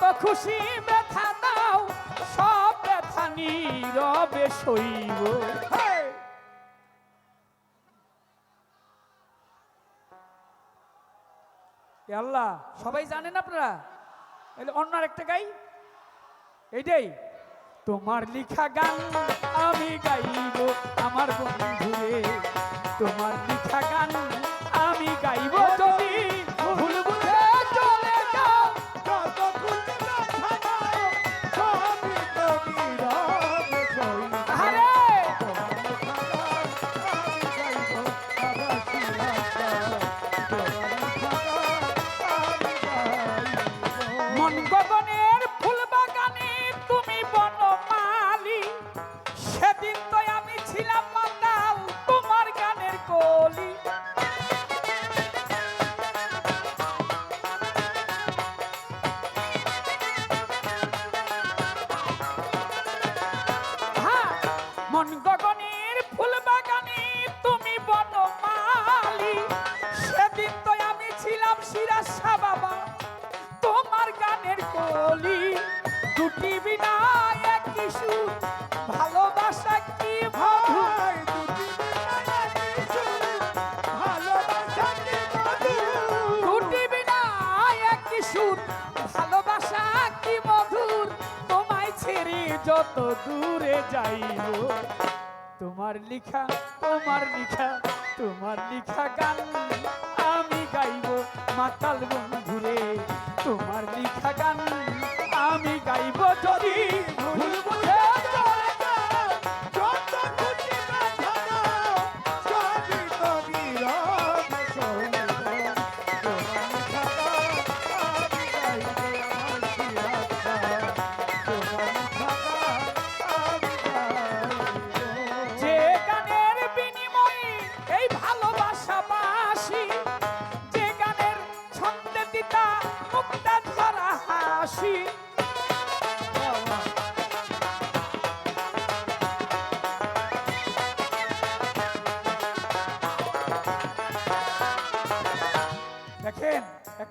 যত খুশি ব্যথা দাও সব ব্যথা নীরবে সইব। আল্লাহ সবাই জানেন আপনারা? অন্য একটা গাই। এইটাই তোমার লিখা গান আমি গাইব আমার বন্ধুরে। তোমার লিখা গান আমি গাইব। গানের কলি, দুটি বিনা কিছু ভালোবাসা কি মধু দুটি মধুর? তোমায় ছেড়ে যত দূরে যাইব। তোমার লিখা তোমার লিখা তোমার লিখা গান আমি গাইব। মাতাল বন্ধুরে তোমার লিখা গান আমি গাইব যদি ভুল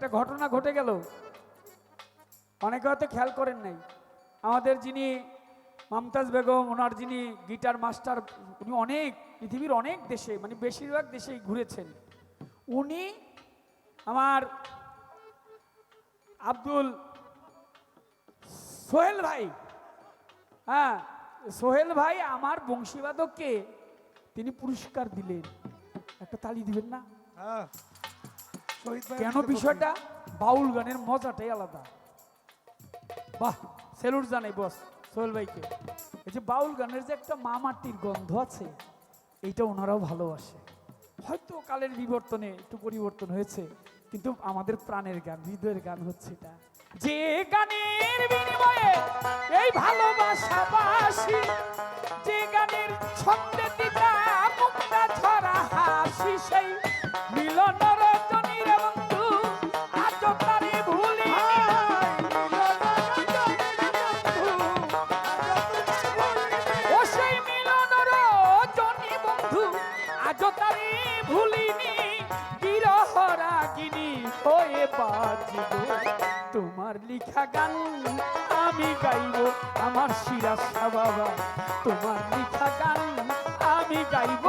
একটা ঘটনা ঘটে গেল। অনেকে হয়তো খেয়াল করেন নাই। আমাদের যিনি মমতাজ বেগম, ওনার যিনি গিটার মাস্টার, উনি অনেক, পৃথিবীর অনেক দেশে মানে বেশিরভাগ দেশেই ঘুরেছেন। উনি আমার আব্দুল সোহেল ভাই হ্যাঁ সোহেল ভাই আমার বংশীবাদককে তিনি পুরস্কার দিলেন। একটা তালি দিবেন না? কেন বিষয়টা? বাউল গানের মজাটাই আলাদা। বাহ, সেলুট জানাই, বস, সোহেল ভাইকে। এই যে বাউল গানের যে একটা মামাটির গন্ধ আছে, এইটা ওনারাও ভালোবাসে। হয়তো কালের বিবর্তনে একটু পরিবর্তন হয়েছে, কিন্তু আমাদের প্রাণের গান, হৃদয়ের গান হচ্ছে এটা। যে গানের বিনিময়ে এই ভালোবাসা বাসি যে গানের ছন্দে দিতা মুক্তা ছড়া হাসি সেই বন্ধু, আজ ভুলিনি, বিরহ রাগিনী হয়ে বাঁচিব। তোমার লিখা গান আমি গাইব, আমার শিরা বাবা। তোমার লিখা গান আমি গাইব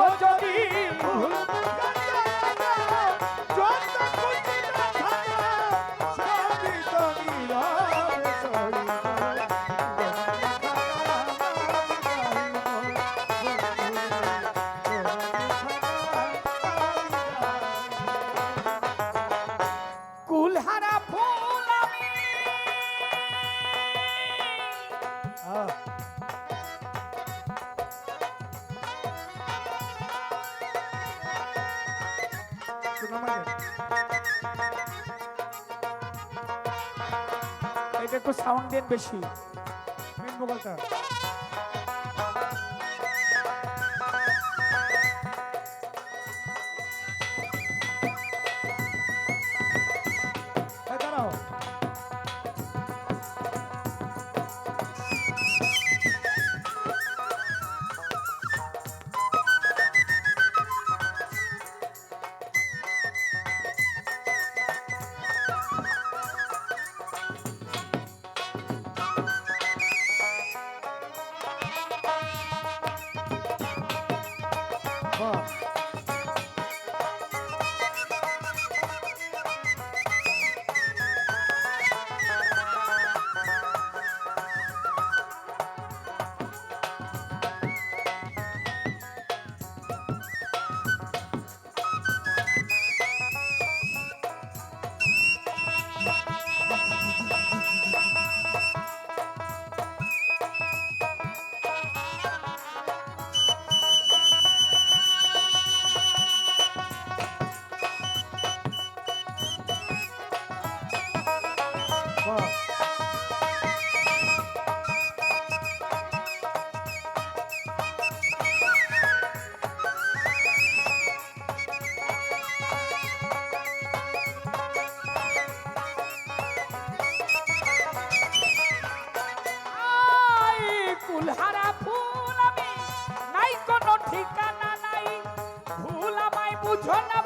এটা একটু সাউন্ড দেন বেশি মোবাইলটা এই বাহ বাহ ফুল আমি নাই কোনো ঠিকানা নাই। ভুল আমায় বুঝো না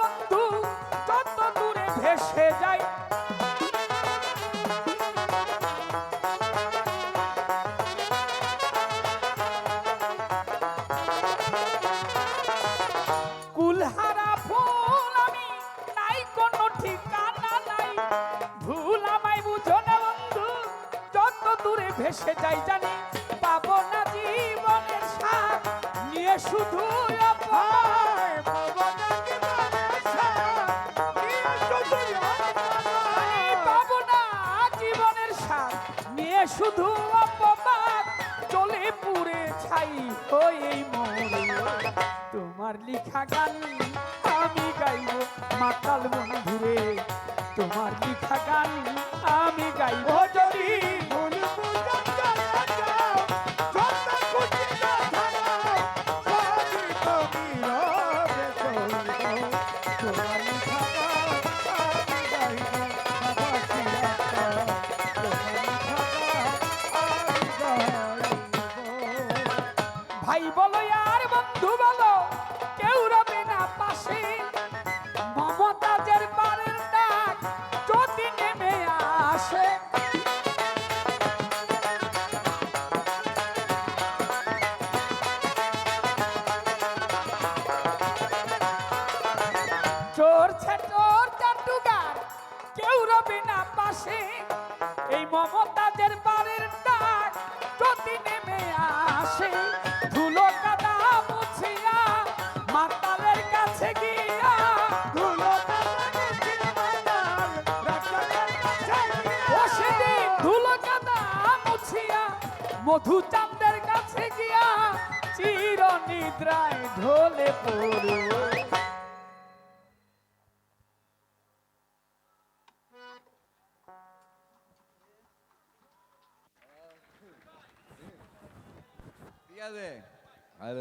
ভেসে যাই জানি, পাবো না জীবনের সাথ নিয়ে শুধু পাবো না জীবনের সাথ নিয়ে শুধু অপমান। চলে পুরে ছাই এই মরে। তোমার লিখা গান আমি গাইব, মাতাল বন্ধুরে। তোমার লিখা গান আমি গাইব। যদি ভাই বলো আর বন্ধু বলো। মধু চাঁদের কাছে গিয়া চির নিদ্রায় ঢলে পড়ে। ঠিক আছে। আর